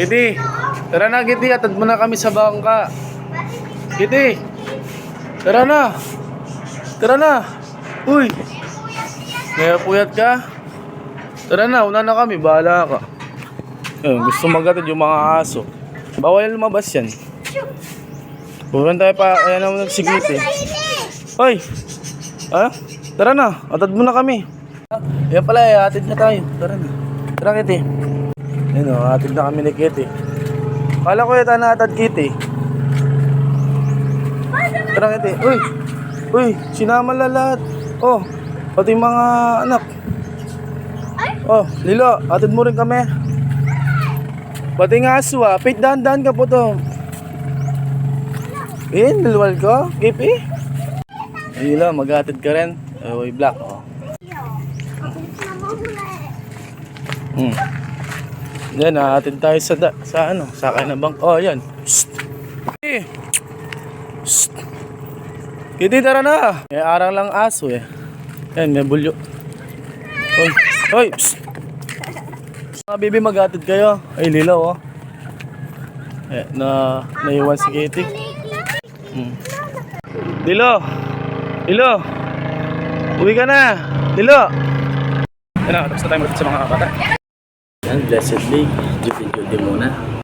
Kitty, tara na Kitty, atad mo na kami sa bangka. Kitty, tara na. Tara na. Uy, kaya puyat ka? Tara na, una na kami, bahala ka. Ayun, gusto magatid yung mga aso. Bawal lumabas yan. Pupunta tayo pa, kaya naman si Kitty. Hoy! Ha? Tara na, atad mo na kami. Yan pala, eh, atid na tayo. Tara na. Tara, Kitty. Ayun o, atid na kami ni Kitty. Kala ko yata na atad Kitty. Tara, Kitty. Uy! Uy, sinama na lahat. Oh, pati mga anak. Oh, Lilo, atid mo rin kami. Pati nga aso ah. Pit, dahan-dahan ka po to. Eh, nilwal ko? Kipi? Lilo, mag-atid ka rin. Oh, uy, black. Oh. Hmm. Yan, naatid tayo sa, da, sa ano, sa akin na bang, oh, yan. Shh! Eh! Shh! Kitty, tara na! May arang lang aso eh. Yan, may bulyo. Hoy, hoy! Shh! Mga baby, mag-atid kayo. Ay, lilaw oh. Eh, na, naiwan si Kitty. Hmm. Lilo! Lilo! Uwi ka na! Lilo! Yan na, tapos na tayo sa mga bata. Yan, blessedly, Judy Judy muna.